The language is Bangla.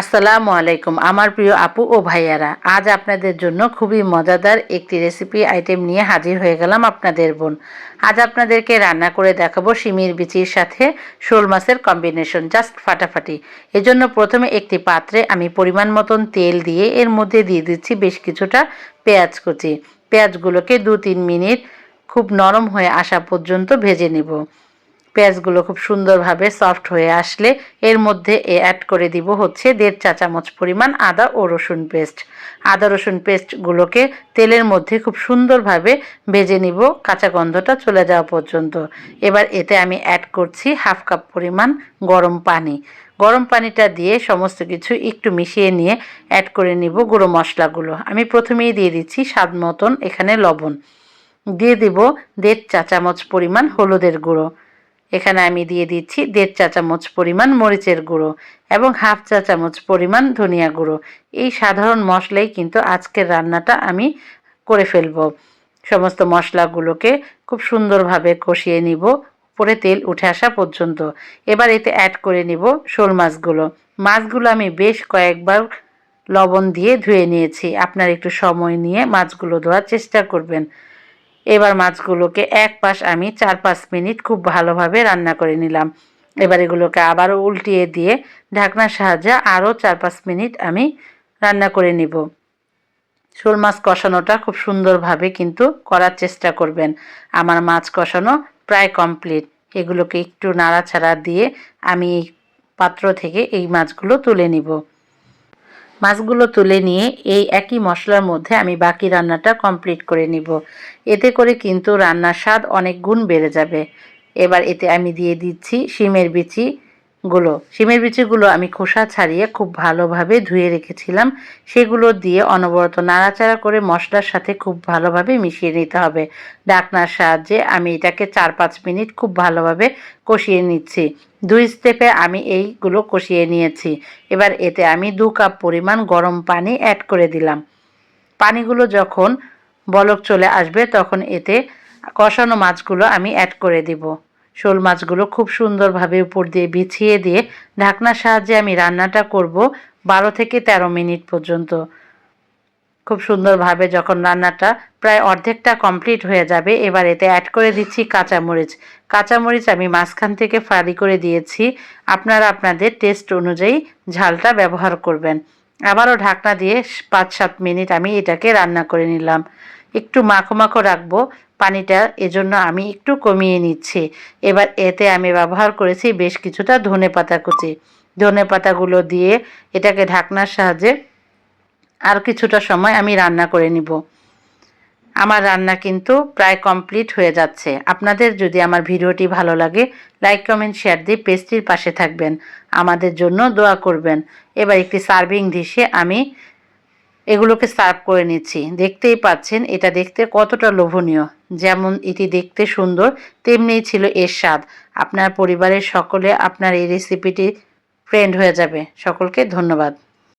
আসসালামু আলাইকুম, আমার প্রিয় আপু ও ভাইয়ারা। আজ আপনাদের জন্য খুবই মজাদার একটি রেসিপি আইটেম নিয়ে হাজির হয়ে গেলাম আপনাদের বোন। আজ আপনাদেরকে রান্না করে দেখাবো শিমির বিচির সাথে শোল মাছের কম্বিনেশন জাস্ট ফাটাফাটি। এজন্য প্রথমে একটি পাত্রে আমি পরিমাণ মতন তেল দিয়ে এর মধ্যে দিয়ে দিচ্ছি বেশ কিছুটা পেঁয়াজ কুচি। পেঁয়াজগুলোকে দু তিন মিনিট খুব নরম হয়ে আসা পর্যন্ত ভেজে নেব। পেঁয়াজগুলো খুব সুন্দরভাবে সফট হয়ে আসলে এর মধ্যে এ অ্যাড করে দিব হচ্ছে দেড় চা চামচ পরিমাণ আদা ও রসুন পেস্ট আদা রসুন পেস্টগুলোকে তেলের মধ্যে খুব সুন্দরভাবে ভেজে নিব, কাঁচা গন্ধটা চলে যাওয়া পর্যন্ত। এবার এতে আমি অ্যাড করছি হাফ কাপ পরিমাণ গরম পানি। গরম পানিটা দিয়ে সমস্ত কিছু একটু মিশিয়ে নিয়ে অ্যাড করে নিব গুঁড়ো মশলাগুলো। আমি প্রথমেই দিয়ে দিচ্ছি স্বাদ মতন এখানে লবণ। দিয়ে দিব দেড় চা চামচ পরিমাণ হলুদের গুঁড়ো। এখানে আমি দিয়ে দিচ্ছি দেড় চা চামচ পরিমাণ মরিচের গুঁড়ো এবং হাফ চা চামচ পরিমাণ ধনিয়া গুঁড়ো। এই সাধারণ মশলাই কিন্তু আজকের রান্নাটা আমি করে ফেলব। সমস্ত মশলাগুলোকে খুব সুন্দরভাবে কষিয়ে নিব। পরে তেল উঠে আসা পর্যন্ত। এবার এতে অ্যাড করে নিব শোল মাছগুলো। মাছগুলো আমি বেশ কয়েকবার লবণ দিয়ে ধুয়ে নিয়েছি। আপনার একটু সময় নিয়ে মাছগুলো ধোয়ার চেষ্টা করবেন। এবার মাছগুলোকে এক পাশ আমি চার পাঁচ মিনিট খুব ভালোভাবে রান্না করে নিলাম। এবার এগুলোকে আবারও উল্টিয়ে দিয়ে ঢাকনার সাহায্যে আরও চার পাঁচ মিনিট আমি রান্না করে নিব। শোল মাছ কষানোটা খুব সুন্দরভাবে কিন্তু করার চেষ্টা করবেন। আমার মাছ কষানো প্রায় কমপ্লিট। এগুলোকে একটু নাড়াছাড়া দিয়ে আমি পাত্র থেকে এই মাছগুলো তুলে নিব। মাছগুলো তুলে নিয়ে এই একই মশলার মধ্যে আমি বাকি রান্নাটা কমপ্লিট করে নিব। এতে করে কিন্তু রান্নার স্বাদ অনেক গুণ বেড়ে যাবে। এবার এতে আমি দিয়ে দিচ্ছি শিমের বিচি গুলো, শিমের বিচিগুলো আমি খোসা ছাড়িয়ে খুব ভালোভাবে ধুয়ে রেখেছিলাম। সেগুলো দিয়ে অনবরত নাড়াচাড়া করে মশলার সাথে খুব ভালোভাবে মিশিয়ে নিতে হবে। ডাকনার সাহায্যে আমি এটাকে চার পাঁচ মিনিট খুব ভালোভাবে কষিয়ে নিচ্ছি। দুই স্টেপে আমি এইগুলো কষিয়ে নিয়েছি। এবার এতে আমি দু কাপ পরিমাণ গরম পানি অ্যাড করে দিলাম। পানিগুলো যখন বলক চলে আসবে তখন এতে কষানো মাছগুলো আমি অ্যাড করে দিব। শোল মাছগুলো খুব সুন্দরভাবে উপর দিয়ে বিছিয়ে দিয়ে ঢাকনার সাহায্যে আমি রান্নাটা করব বারো থেকে ১৩ মিনিট পর্যন্ত। খুব সুন্দরভাবে যখন রান্নাটা প্রায় অর্ধেকটা কমপ্লিট হয়ে যাবে, এবার এতে অ্যাড করে দিচ্ছি কাঁচামরিচ। কাঁচামরিচ আমি মাঝখান থেকে ফালি করে দিয়েছি। আপনারা আপনাদের টেস্ট অনুযায়ী ঝালটা ব্যবহার করবেন। আবারও ঢাকনা দিয়ে পাঁচ সাত মিনিট আমি এটাকে রান্না করে নিলাম। একটু মাখো মাখো রাখব, পানিটা এজন্য আমি একটু কমিয়ে নিচ্ছি। এবার এতে আমি ব্যবহার করেছি বেশ কিছুটা ধনে পাতা কুচি। ধনে পাতাগুলো দিয়ে এটাকে ঢাকনার সাহায্যে আর কিছুটা সময় আমি রান্না করে নিব। আমার রান্না কিন্তু প্রায় কমপ্লিট হয়ে যাচ্ছে। আপনাদের যদি আমার ভিডিওটি ভালো লাগে, লাইক, কমেন্ট, শেয়ার দিয়ে পেস্ট্রির পাশে থাকবেন। আমাদের জন্য দোয়া করবেন। এবার একটি সার্ভিং ডিশে আমি এগুলোকে সার্ভ করে নিচ্ছি। দেখতেই পাচ্ছেন, এটা দেখতে কতটা লোভনীয়। যেমন এটি দেখতে সুন্দর, তেমনিই ছিল এর স্বাদ। আপনার পরিবারের সকলে আপনার এই রেসিপিটি ফ্রেন্ড হয়ে যাবে। সকলকে ধন্যবাদ।